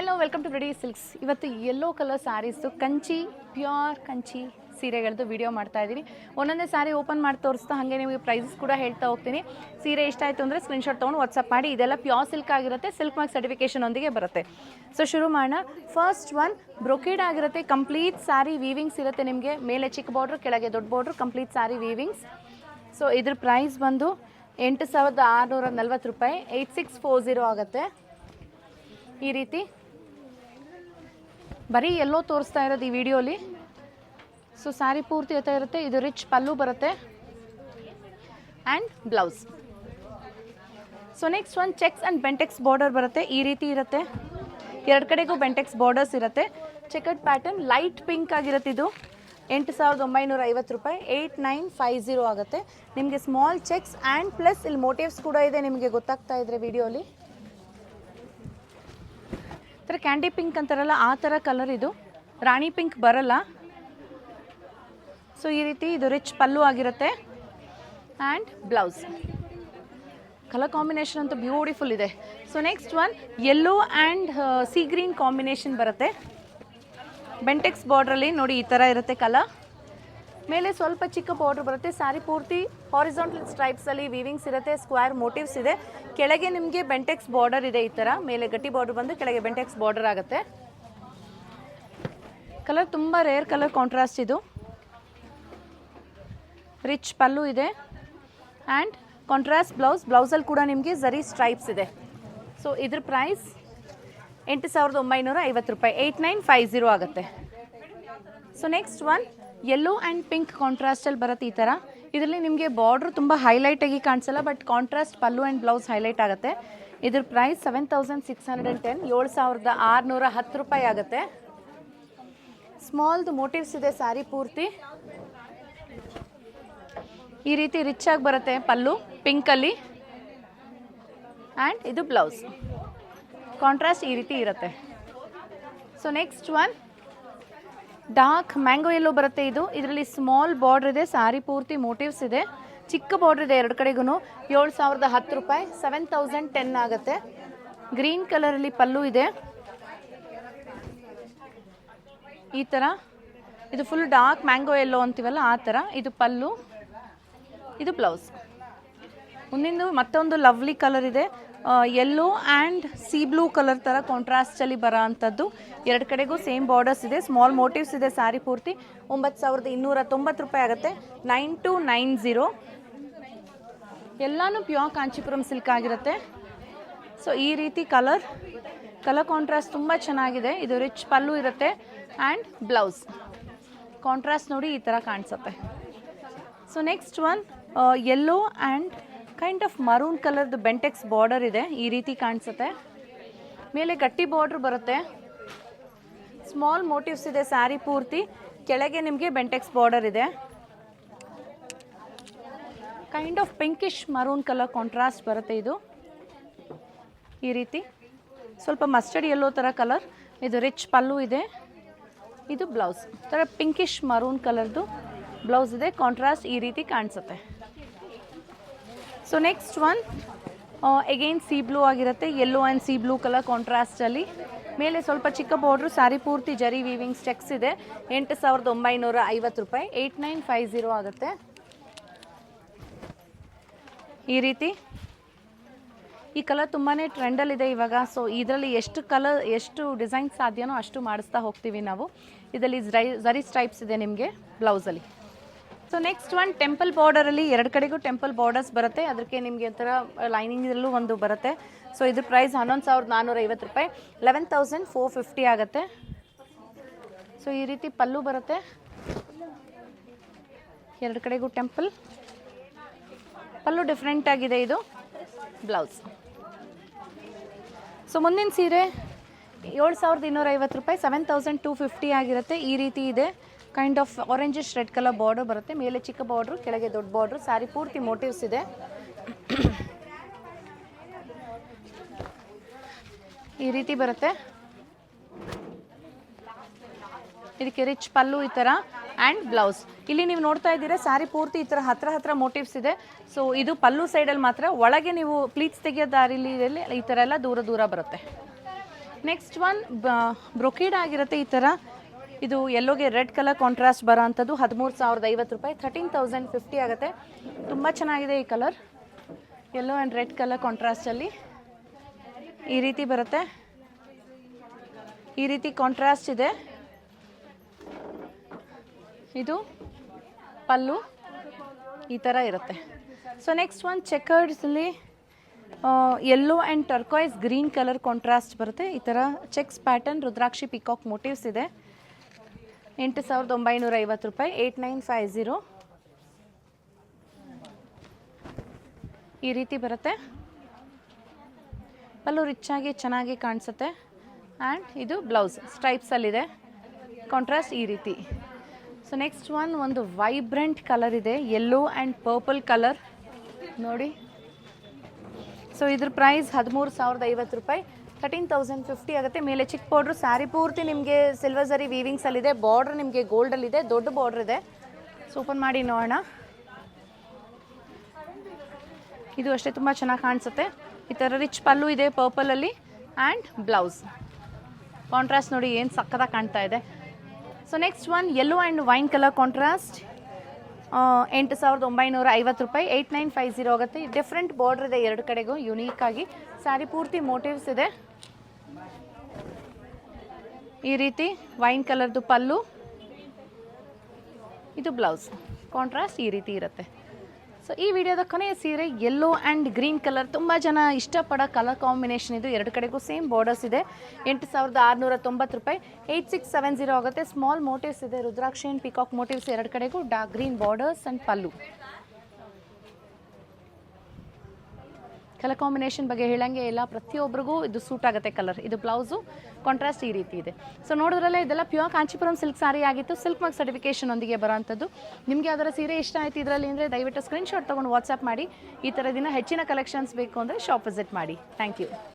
Hello welcome to ready silks ಇವತ್ತು yellow colour sarees Kanchi pure Kanchi ಸೀರೆಗಳದ್ದು video ಮಾಡ್ತಾ ಇದ್ದೀನಿ ಒಂದೊಂದೇ ಸಾರಿ ಓಪನ್ ಮಾಡಿ ತೋರಿಸ್ತಾ ಹಾಗೆ ನಿಮಗೆ ಪ್ರೈಸಸ್ ಕೂಡ ಹೇಳ್ತಾ ಹೋಗ್ತೀನಿ. ಸೀರೆ ಇಷ್ಟ ಆಯಿತು ಅಂದರೆ ಸ್ಕ್ರೀನ್ಶಾಟ್ ತೊಗೊಂಡು ವಾಟ್ಸಪ್ ಮಾಡಿ. ಇದೆಲ್ಲ ಪ್ಯೂರ್ ಸಿಲ್ಕ್ ಆಗಿರುತ್ತೆ ಸಿಲ್ಕ್ ಮಾರ್ಕ್ ಸರ್ಟಿಫಿಕೇಷನ್ ಒಂದಿಗೆ ಬರುತ್ತೆ. ಸೊ ಶುರು ಮಾಡೋಣ. ಫಸ್ಟ್ ಒನ್ ಬ್ರೊಕೇಡ್ ಆಗಿರುತ್ತೆ. ಕಂಪ್ಲೀಟ್ ಸಾರಿ ವೀವಿಂಗ್ಸ್ ಇರುತ್ತೆ ನಿಮಗೆ. ಮೇಲೆ ಚಿಕ್ಕ ಬಾರ್ಡ್ರ್ ಕೆಳಗೆ ದೊಡ್ಡ border complete sari weavings so ಇದ್ರ ಪ್ರೈಸ್ ಬಂದು ಎಂಟು ಸಾವಿರದ ಆರುನೂರ ನಲ್ವತ್ತು ರೂಪಾಯಿ. ಏಯ್ಟ್ ಸಿಕ್ಸ್ ಫೋರ್ ಝೀರೋ ಆಗುತ್ತೆ. ಈ ರೀತಿ ಬರೀ ಎಲ್ಲೋ ತೋರಿಸ್ತಾ ಇರೋದು ಈ ವಿಡಿಯೋಲಿ. ಸೊ ಸ್ಯಾರಿ ಪೂರ್ತಿ ಎತ್ತ ಇರುತ್ತೆ, ಇದು ರಿಚ್ ಪಲ್ಲು ಬರುತ್ತೆ. ಆ್ಯಂಡ್ ಬ್ಲೌಸ್ ಸೊ ನೆಕ್ಸ್ಟ್ ಒಂದು ಚೆಕ್ಸ್ ಆ್ಯಂಡ್ ಬೆಂಟೆಕ್ಸ್ ಬಾರ್ಡರ್ ಬರುತ್ತೆ, ಈ ರೀತಿ ಇರುತ್ತೆ. ಎರಡು ಕಡೆಗೂ ಬೆಂಟೆಕ್ಸ್ ಬಾರ್ಡರ್ಸ್ ಇರುತ್ತೆ. ಚೆಕಡ್ ಪ್ಯಾಟರ್ನ್ ಲೈಟ್ ಪಿಂಕ್ ಆಗಿರುತ್ತೆ ಇದು. ಎಂಟು ಸಾವಿರದ ಒಂಬೈನೂರ ಐವತ್ತು ರೂಪಾಯಿ ಏಯ್ಟ್ ನೈನ್ ಫೈವ್ ಜೀರೋ ಆಗುತ್ತೆ. ನಿಮಗೆ ಸ್ಮಾಲ್ ಚೆಕ್ಸ್ ಆ್ಯಂಡ್ ಪ್ಲಸ್ ಇಲ್ಲಿ ಮೋಟಿವ್ಸ್ ಕೂಡ ಇದೆ, ನಿಮಗೆ ಗೊತ್ತಾಗ್ತಾ ಇದ್ರೆ ವಿಡಿಯೋಲಿ. ಥರ ಕ್ಯಾಂಡಿ ಪಿಂಕ್ ಅಂತಾರಲ್ಲ, ಆ ಥರ ಕಲರ್ ಇದು. ರಾಣಿ ಪಿಂಕ್ ಬರಲ್ಲ. ಸೊ ಈ ರೀತಿ ಇದು ರಿಚ್ ಪಲ್ಲು ಆಗಿರುತ್ತೆ. ಆ್ಯಂಡ್ ಬ್ಲೌಸ್ ಕಲರ್ ಕಾಂಬಿನೇಷನ್ ಅಂತೂ ಬ್ಯೂಟಿಫುಲ್ ಇದೆ. So next one yellow and sea green combination ಬರುತ್ತೆ. ಬೆಂಟೆಕ್ಸ್ ಬಾರ್ಡ್ರಲ್ಲಿ ನೋಡಿ ಈ ಥರ ಇರುತ್ತೆ ಕಲರ್ ಮೇಲೆ ಸ್ವಲ್ಪ ಚಿಕ್ಕ ಬಾರ್ಡರ್ ಬರುತ್ತೆ. ಸ್ಯಾರಿ ಪೂರ್ತಿ ಹಾರಿಸಾಂಟಲ್ ಸ್ಟ್ರೈಪ್ಸಲ್ಲಿ ವೀವಿಂಗ್ಸ್ ಇರುತ್ತೆ ಸ್ಕ್ವೇರ್ ಮೋಟಿವ್ಸ್ ಇದೆ. ಕೆಳಗೆ ನಿಮಗೆ ಬೆಂಟೆಕ್ಸ್ ಬಾರ್ಡರ್ ಇದೆ ಈ ಥರ ಮೇಲೆ ಗಟ್ಟಿ ಬಾರ್ಡರ್ ಬಂದು ಕೆಳಗೆ ಬೆಂಟೆಕ್ಸ್ ಬಾರ್ಡರ್ ಆಗುತ್ತೆ. ಕಲರ್ ತುಂಬ ರೇರ್ ಕಲರ್ ಕಾಂಟ್ರಾಸ್ಟ್ ಇದು. ರಿಚ್ ಪಲ್ಲು ಇದೆ. ಆ್ಯಂಡ್ ಕಾಂಟ್ರಾಸ್ಟ್ ಬ್ಲೌಸ್ ಬ್ಲೌಸಲ್ಲಿ ಕೂಡ ನಿಮಗೆ ಝರಿ ಸ್ಟ್ರೈಪ್ಸ್ ಇದೆ. ಸೊ ಇದ್ರ ಪ್ರೈಸ್ ಎಂಟು ಸಾವಿರದ ಒಂಬೈನೂರ ಐವತ್ತು ರೂಪಾಯಿ. ಏಯ್ಟ್ ನೈನ್ ಫೈವ್ ಜೀರೋ ಆಗುತ್ತೆ. So next one yellow and pink ಕಾಂಟ್ರಾಸ್ಟಲ್ಲಿ ಬರುತ್ತೆ ಈ ಥರ ಇದರಲ್ಲಿ ನಿಮಗೆ ಬಾರ್ಡ್ರ್ ತುಂಬ ಹೈಲೈಟಾಗಿ ಕಾಣಿಸಲ್ಲ but contrast pallu and blouse highlight ಆಗುತ್ತೆ. ಇದ್ರ price seven thousand six hundred and ten ಏಳು ಸಾವಿರದ ಆರುನೂರ ಹತ್ತು ರೂಪಾಯಿ ಆಗುತ್ತೆ. ಸ್ಮಾಲ್ದು ಮೋಟಿವ್ಸ್ ಇದೆ ಸಾರಿ ಪೂರ್ತಿ. ಈ ರೀತಿ ರಿಚ್ ಆಗಿ ಬರುತ್ತೆ ಪಲ್ಲು ಪಿಂಕಲ್ಲಿ ಆ್ಯಂಡ್ ಇದು ಬ್ಲೌಸ್ ಕಾಂಟ್ರಾಸ್ಟ್ ಈ ರೀತಿ ಇರುತ್ತೆ. So next one dark mango yellow ಬರುತ್ತೆ ಇದು. ಇದರಲ್ಲಿ ಸ್ಮಾಲ್ ಬಾರ್ಡರ್ ಇದೆ, ಸಾರಿ ಪೂರ್ತಿ ಮೋಟಿವ್ಸ್ ಇದೆ. ಚಿಕ್ಕ ಬಾರ್ಡರ್ ಇದೆ ಎರಡು ಕಡೆಗೂ ಏಳು ಸಾವಿರದ ಹತ್ತು ರೂಪಾಯಿ, ಸೆವೆನ್ ತೌಸಂಡ್ ಟೆನ್ ಆಗುತ್ತೆ. ಗ್ರೀನ್ ಕಲರಲ್ಲಿ ಪಲ್ಲು ಇದೆ. ಈ ಥರ ಇದು ಫುಲ್ ಡಾರ್ಕ್ ಮ್ಯಾಂಗೋ ಎಲ್ಲೋ ಅಂತೀವಲ್ಲ, ಆ ಥರ ಇದು ಪಲ್ಲು. ಇದು ಬ್ಲೌಸ್. ಮುಂದಿಂದು ಮತ್ತೊಂದು ಲವ್ಲಿ ಕಲರ್ ಇದೆ. Yellow and sea blue colour ಥರ ಕಾಂಟ್ರಾಸ್ಟಲ್ಲಿ ಬರೋ ಅಂಥದ್ದು ಎರಡು ಕಡೆಗೂ ಸೇಮ್ ಬಾರ್ಡರ್ಸ್ ಇದೆ. ಸ್ಮಾಲ್ ಮೋಟಿವ್ಸ್ ಇದೆ ಸ್ಯಾರಿ ಪೂರ್ತಿ. ಒಂಬತ್ತು ಸಾವಿರದ ಇನ್ನೂರ ತೊಂಬತ್ತು ರೂಪಾಯಿ ಆಗುತ್ತೆ. ನೈನ್ ಟು ನೈನ್ ಝೀರೋ ಎಲ್ಲನೂ ಪ್ಯೂರ್ ಕಾಂಚೀಪುರಂ ಸಿಲ್ಕ್ ಆಗಿರುತ್ತೆ. ಸೊ ಈ ರೀತಿ ಕಲರ್ ಕಲರ್ ಕಾಂಟ್ರಾಸ್ಟ್ ತುಂಬ ಚೆನ್ನಾಗಿದೆ. ಇದು ರಿಚ್ ಪಲ್ಲು ಇರುತ್ತೆ. ಆ್ಯಂಡ್ ಬ್ಲೌಸ್ ಕಾಂಟ್ರಾಸ್ಟ್ ನೋಡಿ ಈ ಥರ ಕಾಣಿಸುತ್ತೆ. So next one yellow and kind of maroon ಕಲರ್ದು ಬೆಂಟೆಕ್ಸ್ ಬಾರ್ಡರ್ ಇದೆ, ಈ ರೀತಿ ಕಾಣಿಸುತ್ತೆ. ಮೇಲೆ ಗಟ್ಟಿ ಬಾರ್ಡ್ರ್ ಬರುತ್ತೆ. ಸ್ಮಾಲ್ ಮೋಟಿವ್ಸ್ ಇದೆ ಸ್ಯಾರಿ ಪೂರ್ತಿ. ಕೆಳಗೆ ನಿಮಗೆ ಬೆಂಟೆಕ್ಸ್ ಬಾರ್ಡರ್ ಇದೆ. Kind of pinkish maroon colour contrast ಬರುತ್ತೆ ಇದು. ಈ ರೀತಿ. ಸ್ವಲ್ಪ ಮಸ್ಟರ್ಡ್ ಎಲ್ಲೋ ಥರ ಕಲರ್ ಇದು ರಿಚ್ ಪಲ್ಲು ಇದೆ. ಇದು ಬ್ಲೌಸ್ ಥರ ಪಿಂಕಿಶ್ ಮರೂನ್ ಕಲರ್ದು ಬ್ಲೌಸ್ ಇದೆ. ಕಾಂಟ್ರಾಸ್ಟ್ ಈ ರೀತಿ ಕಾಣಿಸುತ್ತೆ. So next one again sea blue ಆಗಿರುತ್ತೆ. Yellow and sea blue colour ಕಾಂಟ್ರಾಸ್ಟಲ್ಲಿ ಮೇಲೆ ಸ್ವಲ್ಪ ಚಿಕ್ಕ ಬಾರ್ಡ್ರು ಸಾರಿ ಪೂರ್ತಿ ಜರಿ ವೀವಿಂಗ್ ಸ್ಟೆಕ್ಸ್ ಇದೆ. ಎಂಟು ಸಾವಿರದ ಒಂಬೈನೂರ ಐವತ್ತು ರೂಪಾಯಿ. ಏಯ್ಟ್ ನೈನ್ ಫೈವ್ ಝೀರೋ ಆಗುತ್ತೆ. ಈ ರೀತಿ. ಈ ಕಲರ್ ತುಂಬಾ ಟ್ರೆಂಡಲ್ಲಿದೆ ಇವಾಗ. ಸೊ ಇದರಲ್ಲಿ ಎಷ್ಟು ಕಲರ್ ಎಷ್ಟು ಡಿಸೈನ್ ಸಾಧ್ಯನೋ ಅಷ್ಟು ಮಾಡಿಸ್ತಾ ಹೋಗ್ತೀವಿ ನಾವು. ಇದರಲ್ಲಿ ಜರಿ ಝರಿ ಸ್ಟ್ರೈಪ್ಸ್ ಇದೆ ನಿಮಗೆ ಬ್ಲೌಸಲ್ಲಿ ಸೊ ನೆಕ್ಸ್ಟ್ ಒನ್ ಟೆಂಪಲ್ ಬಾರ್ಡರಲ್ಲಿ ಎರಡು ಕಡೆಗೂ ಟೆಂಪಲ್ ಬಾರ್ಡರ್ಸ್ ಬರುತ್ತೆ. ಅದಕ್ಕೆ ನಿಮಗೆ ಒಂಥರ ಲೈನಿಂಗಲ್ಲೂ ಒಂದು ಬರುತ್ತೆ. ಸೊ ಇದ್ರ ಪ್ರೈಸ್ ಹನ್ನೊಂದು ಸಾವಿರದ ನಾನ್ನೂರ ಐವತ್ತು ರೂಪಾಯಿ. ಲೆವೆನ್ ತೌಸಂಡ್ ಫೋರ್ ಫಿಫ್ಟಿ ಆಗುತ್ತೆ. ಸೊ ಈ ರೀತಿ ಪಲ್ಲು ಬರುತ್ತೆ. ಎರಡು ಕಡೆಗೂ ಟೆಂಪಲ್ ಪಲ್ಲು ಡಿಫ್ರೆಂಟ್ ಆಗಿದೆ ಇದು. ಬ್ಲೌಸ್ ಸೊ ಮುಂದಿನ ಸೀರೆ ಏಳು ಸಾವಿರದ ಇನ್ನೂರ ಐವತ್ತು ರೂಪಾಯಿ. ಸೆವೆನ್ ತೌಸಂಡ್ ಟೂ ಫಿಫ್ಟಿ ಆಗಿರುತ್ತೆ. ಈ ರೀತಿ ಇದೆ. Kind of orangish red colour border ಬರುತ್ತೆ. ಮೇಲೆ ಚಿಕ್ಕ ಬಾರ್ಡ್ರು ಕೆಳಗೆ ದೊಡ್ಡ ಬಾರ್ಡ್ರು ಸ್ಯಾರಿ ಪೂರ್ತಿ ಮೋಟಿವ್ಸ್ ಇದೆ. ಈ ರೀತಿ ಬರುತ್ತೆ. ಇದಕ್ಕೆ ರಿಚ್ ಪಲ್ಲು ಈ ಥರ ಆ್ಯಂಡ್ ಬ್ಲೌಸ್ ಇಲ್ಲಿ ನೀವು ನೋಡ್ತಾ ಇದ್ದೀರಾ ಸ್ಯಾರಿ ಪೂರ್ತಿ ಈ ಥರ ಹತ್ರ ಹತ್ರ ಮೋಟಿವ್ಸ್ ಇದೆ. ಸೊ ಇದು ಪಲ್ಲು ಸೈಡಲ್ಲಿ ಮಾತ್ರ ಒಳಗೆ ನೀವು ಪ್ಲೀಟ್ಸ್ ತೆಗೆಯೋ ದಾರಿಲಿ ಈ ಥರ ಎಲ್ಲ ದೂರ ದೂರ ಬರುತ್ತೆ. ನೆಕ್ಸ್ಟ್ ಒನ್ ಬ್ರೊಕೇಡ್ ಆಗಿರುತ್ತೆ ಈ ಥರ ಇದು ಎಲ್ಲೋಗೆ ರೆಡ್ ಕಲರ್ ಕಾಂಟ್ರಾಸ್ಟ್ ಬರೋ ಅಂಥದ್ದು ಹದಿಮೂರು ಸಾವಿರದ ಐವತ್ತು ರೂಪಾಯಿ. ಥರ್ಟೀನ್ ತೌಸಂಡ್ ಫಿಫ್ಟಿ ಆಗುತ್ತೆ. ತುಂಬ ಚೆನ್ನಾಗಿದೆ ಈ colour. Yellow and red colour ಕಾಂಟ್ರಾಸ್ಟಲ್ಲಿ ಈ ರೀತಿ ಬರುತ್ತೆ. ಈ ರೀತಿ ಕಾಂಟ್ರಾಸ್ಟ್ ಇದೆ. ಇದು ಪಲ್ಲು ಈ ಥರ ಇರುತ್ತೆ. ಸೊ ನೆಕ್ಸ್ಟ್ ಒಂದು ಚೆಕರ್ಡ್ಸಲ್ಲಿ yellow and turquoise green colour contrast ಬರುತ್ತೆ. ಈ ಥರ checks pattern rudraksha peacock motifs ಇದೆ. ಎಂಟು ಸಾವಿರದ ಒಂಬೈನೂರ ಐವತ್ತು ರೂಪಾಯಿ ಏಯ್ಟ್ ನೈನ್ ಫೈವ್ ಝೀರೋ. ಈ ರೀತಿ ಬರುತ್ತೆ. ಪಲ್ಲು ರಿಚ್ಚಾಗಿ ಚೆನ್ನಾಗಿ ಕಾಣಿಸುತ್ತೆ. ಆ್ಯಂಡ್ ಇದು ಬ್ಲೌಸ್ ಸ್ಟ್ರೈಪ್ಸಲ್ಲಿದೆ ಕಾಂಟ್ರಾಸ್ಟ್ ಈ ರೀತಿ. ಸೊ ನೆಕ್ಸ್ಟ್ ಒನ್ ಒಂದು ವೈಬ್ರೆಂಟ್ ಕಲರ್ ಇದೆ. ಯೆಲ್ಲೋ ಆ್ಯಂಡ್ ಪರ್ಪಲ್ ಕಲರ್ ನೋಡಿ. ಸೊ ಇದ್ರ ಪ್ರೈಸ್ ಹದಿಮೂರು ಸಾವಿರದ ಐವತ್ತು ರೂಪಾಯಿ. ತರ್ಟೀನ್ ತೌಸಂಡ್ ಫಿಫ್ಟಿ ಆಗುತ್ತೆ. ಮೇಲೆ ಚಿಕ್ಕ ಬಾರ್ಡ್ರು ಸ್ಯಾರಿ ಪೂರ್ತಿ ನಿಮಗೆ ಸಿಲ್ವರ್ ಜರಿ ವೀವಿಂಗ್ಸಲ್ಲಿದೆ ಬಾರ್ಡ್ರ್ ನಿಮಗೆ ಗೋಲ್ಡಲ್ಲಿದೆ ದೊಡ್ಡ ಬಾರ್ಡ್ರ್ ಇದೆ. ಸೂಪರ್ ಮಾಡಿ ನೋಡೋಣ. ಇದು ಅಷ್ಟೇ ತುಂಬ ಚೆನ್ನಾಗಿ ಕಾಣಿಸುತ್ತೆ. ಈ ಥರ ರಿಚ್ ಪಲ್ಲು ಇದೆ ಪರ್ಪಲಲ್ಲಿ ಆ್ಯಂಡ್ ಬ್ಲೌಸ್ ಕಾಂಟ್ರಾಸ್ಟ್ ನೋಡಿ ಏನು ಸಕ್ಕತ್ತಾಗಿ ಕಾಣ್ತಾ ಇದೆ. So next one yellow and wine colour contrast ಎಂಟು ಸಾವಿರದ ಒಂಬೈನೂರ ಐವತ್ತು ರೂಪಾಯಿ. ಏಯ್ಟ್ ನೈನ್ ಫೈವ್ ಜೀರೋ ಆಗುತ್ತೆ. ಡಿಫ್ರೆಂಟ್ ಬಾರ್ಡ್ರ್ ಇದೆ ಎರಡು ಕಡೆಗೂ ಯುನೀಕ್ ಆಗಿ. ಸ್ಯಾರಿ ಪೂರ್ತಿ ಮೋಟಿವ್ಸ್ ಇದೆ. ಈ ರೀತಿ ವೈನ್ ಕಲರ್ದು ಪಲ್ಲು. ಇದು ಬ್ಲೌಸ್. ಕಾಂಟ್ರಾಸ್ಟ್ ಈ ರೀತಿ ಇರುತ್ತೆ. ಸೊ ಈ ವಿಡಿಯೋದ ಕೊನೆಯ ಸೀರೆ ಯೆಲ್ಲೋ ಆ್ಯಂಡ್ ಗ್ರೀನ್ ಕಲರ್ ತುಂಬ ಜನ ಇಷ್ಟಪಡೋ ಕಲರ್ ಕಾಂಬಿನೇಷನ್ ಇದು. ಎರಡು ಕಡೆಗೂ ಸೇಮ್ ಬಾರ್ಡರ್ಸ್ ಇದೆ. ಎಂಟು ಸಾವಿರದ ಆರುನೂರ ತೊಂಬತ್ತು ರೂಪಾಯಿ. ಏಯ್ಟ್ ಸಿಕ್ಸ್ ಸೆವೆನ್ ಜೀರೋ ಆಗುತ್ತೆ. ಸ್ಮಾಲ್ ಮೋಟಿವ್ಸ್ ಇದೆ. ರುದ್ರಾಕ್ಷಿ ಆ್ಯಂಡ್ ಪಿಕಾಕ್ ಮೋಟಿವ್ಸ್ ಎರಡು ಕಡೆಗೂ dark green borders and pallu. Colour combination ಬಗ್ಗೆ ಹೇಳಂಗೆ ಇಲ್ಲ. ಪ್ರತಿಯೊಬ್ಬರಿಗೂ ಇದು ಸೂಟ್ ಆಗುತ್ತೆ ಕಲರ್ ಇದು ಬ್ಲೌಸು ಕಾಂಟ್ರಾಸ್ಟ್ ಈ ರೀತಿ ಇದೆ. ಸೊ ನೋಡಿದ್ರಲ್ಲ ಇದೆಲ್ಲ ಪ್ಯೂರ್ ಕಾಂಚಿಪುರಂ ಸಿಲ್ಕ್ ಸಾರಿ ಆಗಿತ್ತು. ಸಿಲ್ಕ್ ಮಾರ್ಕ್ ಸರ್ಟಿಫಿಕೇಶನ್ ಒಂದಿಗೆ ಬರೋಂಥದ್ದು. ನಿಮಗೆ ಅದರ ಸೀರೆ ಇಷ್ಟ ಆಯ್ತು ಇದರಲ್ಲಿ ಅಂದರೆ ದಯವಿಟ್ಟು ಸ್ಕ್ರೀನ್ಶಾಟ್ ತೊಗೊಂಡು ವಾಟ್ಸಪ್ ಮಾಡಿ. ಈ ಥರದಿನ ಹೆಚ್ಚಿನ ಕಲೆಕ್ಷನ್ಸ್ ಬೇಕು ಅಂದರೆ ಶಾಪ್ ವಿಸಿಟ್ ಮಾಡಿ. Thank you